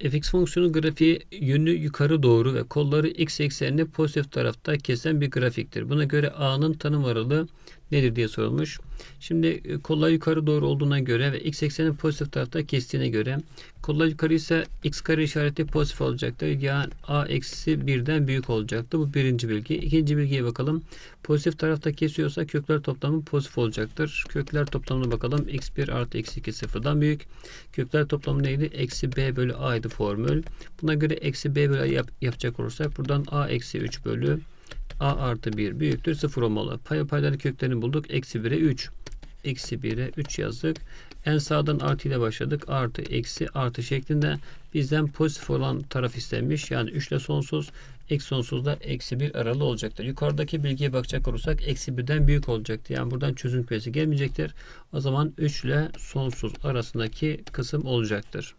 fx fonksiyonu grafiği yönü yukarı doğru ve kolları x eksenini pozitif tarafta kesen bir grafiktir. Buna göre a'nın tanım aralığı nedir diye sorulmuş. Şimdi e, kollar yukarı doğru olduğuna göre ve x ekseni pozitif tarafta kestiğine göre kollar yukarı ise x kare işareti pozitif olacaktır. Yani a eksi birden büyük olacaktır. Bu birinci bilgi. İkinci bilgiye bakalım. Pozitif tarafta kesiyorsa kökler toplamı pozitif olacaktır. Kökler toplamına bakalım. x1 artı x2 sıfırdan büyük. Kökler toplamı neydi? Eksi b bölü a'ydı formül. Buna göre eksi b bölü a yap, yapacak olursak buradan a eksi 3 bölü a artı 1 büyüktür 0 olmalı. Pay payları köklerini bulduk. Eksi 1'e 3. Eksi 1'e 3 yazdık. En sağdan artı ile başladık. Artı, eksi, artı şeklinde bizden pozitif olan taraf istenmiş. Yani 3 ile sonsuz, eksi sonsuzda eksi 1 aralı olacaktır. Yukarıdaki bilgiye bakacak olursak eksi 1'den büyük olacaktır. Yani buradan çözüm kümesi gelmeyecektir. O zaman 3 ile sonsuz arasındaki kısım olacaktır.